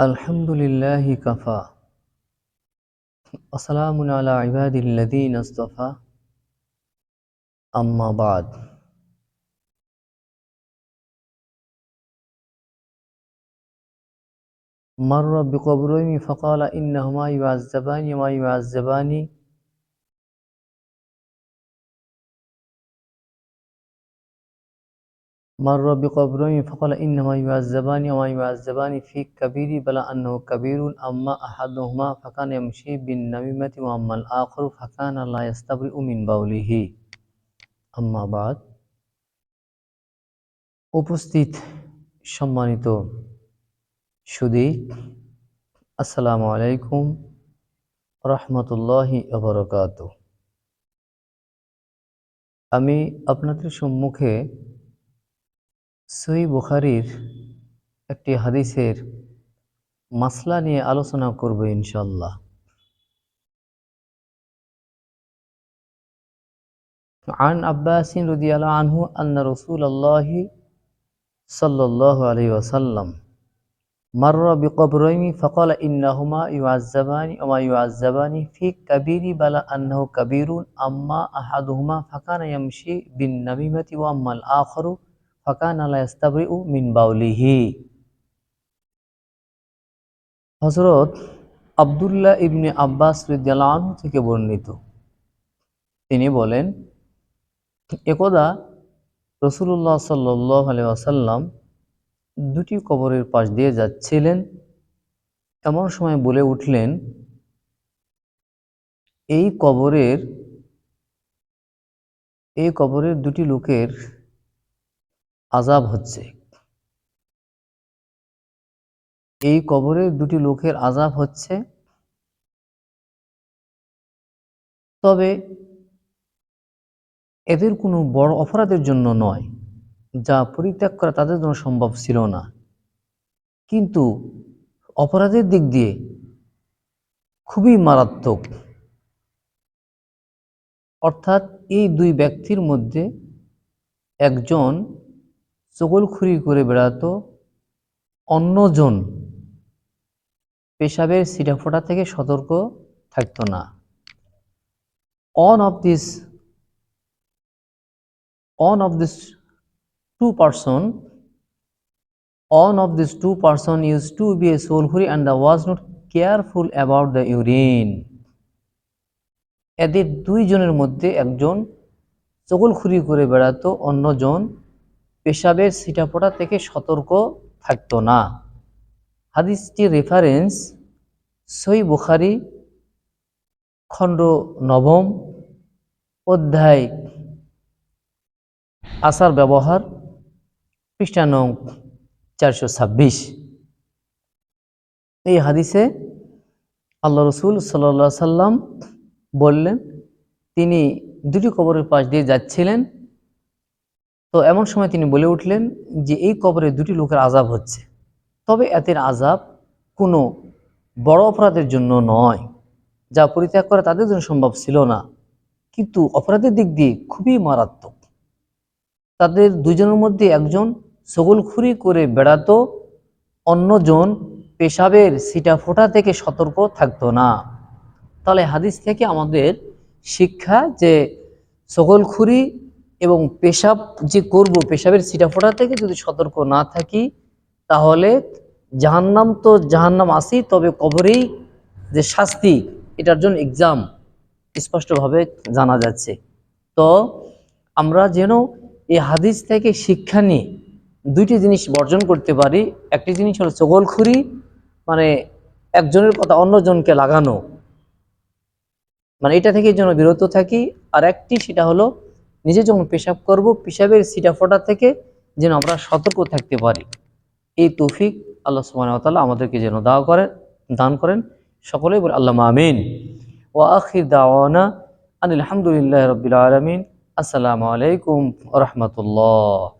الحمد لله كفى. السلام على عباد الذين اصطفى. أما بعد. مر بقبرين فقال إنهما يعذبان وما يعذبان مر بقبرين فقال إنما يعذبان وما يعذبان في كبير بلا أنه كبير أما أحدهما فكان يمشي بالنميمة وأما الآخر فكان لا يستبرئ من بوله أما بعد উপস্থিত সম্মানিত সুদী আসসালামু আলাইকুম রহমতুল্লাহি আবরকাত আমি আপনাদের সম্মুখে সই বুখারির একটি হাদিসের মাসলা নিয়ে আলোচনা করব ইনশাল্লাহ عن عباس رضي الله عنه أن رسول الله صلى الله عليه وسلم مر بقبرين فقال إنهما يعذبان وما يعذبان في كبير بل أنه كبير أما أحدهما فكان يمشي بالنميمة وأما الآخر ফাকান আলা উ মিন বাউলিহি। হজরত আবদুল্লাহ ইবনে আব্বাস রিদ্দালাহ থেকে বর্ণিত। তিনি বলেন, একদা রসুল্লাহ সাল্লাহ আসাল্লাম দুটি কবরের পাশ দিয়ে যাচ্ছিলেন। এমন সময় বলে উঠলেন, এই কবরের এই কবরের দুটি লোকের আজাব হচ্ছে। এই কবরে দুটি লোকের আজাব হচ্ছে। তবে এদের কোনো বড় অপরাধের জন্য নয়, যা পরিত্যাগ করা তাদের জন্য সম্ভব ছিল না। কিন্তু অপরাধের দিক দিয়ে খুবই মারাত্মক। অর্থাৎ এই দুই ব্যক্তির মধ্যে একজন চগলখুরি করে বেড়াতো অন্যজন। পেশাবের সিটাফোটা থেকে সতর্ক থাকতো না। One of this one of this two person one of this two person use to be a সোলখুরি and the was not careful about the urine এদের দুইজনের মধ্যে একজন চগলখুরি করে বেড়াতো, অন্যজন পেশাবের সিটাপোটা থেকে সতর্ক থাকত না। হাদিসটির রেফারেন্স সই বুখারি, খণ্ড নবম, অধ্যায় আসার ব্যবহার খ্রিস্টান চারশো ছাব্বিশ। এই হাদিসে আল্লাহ রসুল সাল্লা সাল্লাম বললেন, তিনি দুটি কবরের পাশ দিয়ে যাচ্ছিলেন তো এমন সময় তিনি বলে উঠলেন যে, এই কবরে দুটি লোকের আজাব হচ্ছে। তবে এতের আজাব কোনো বড় অপরাধের জন্য নয়, যা পরিত্যাগ করা তাদের জন্য সম্ভব ছিল না। কিন্তু অপরাধের দিক দিয়ে খুবই মারাত্মক। তাদের দুজনের মধ্যে একজন সগলখুরি করে বেড়াতো, অন্যজন পেশাবের সিটা ফোটা থেকে সতর্ক থাকতো না। তাহলে হাদিস থেকে আমাদের শিক্ষা যে, সগলখুরি এবং পেশাব যে করব, পেশাবের সিটা ফোটা থেকে যদি সতর্ক না থাকি, তাহলে জাহান্নাম তো জাহান্নাম আসি তবে কবরেই যে শাস্তি, এটার জন্য এক্সাম স্পষ্টভাবে জানা যাচ্ছে। তো আমরা যেন এই হাদিস থেকে শিক্ষা নিয়ে দুইটি জিনিস বর্জন করতে পারি। একটি জিনিস হলো চগলখুরি মানে একজনের কথা অন্যজনকে লাগানো। মানে এটা থেকে যেন বিরত থাকি। আর একটি সেটা হলো নিজে যখন পেশাব করব, পেশাবের সিটা ফোটা থেকে যেন আমরা সতর্ক থাকতে পারি। এই তৌফিক আল্লাহ সুবাহতাল্লাহ আমাদেরকে যেন দাও করেন, দান করেন। সকলেই বলে আল্লাহ আমিন। ও আখির দাওয়ানা আনিল আলহামদুলিল্লাহ রবিল আলমিন। আসসালামু আলাইকুম রহমতুল্লাহ।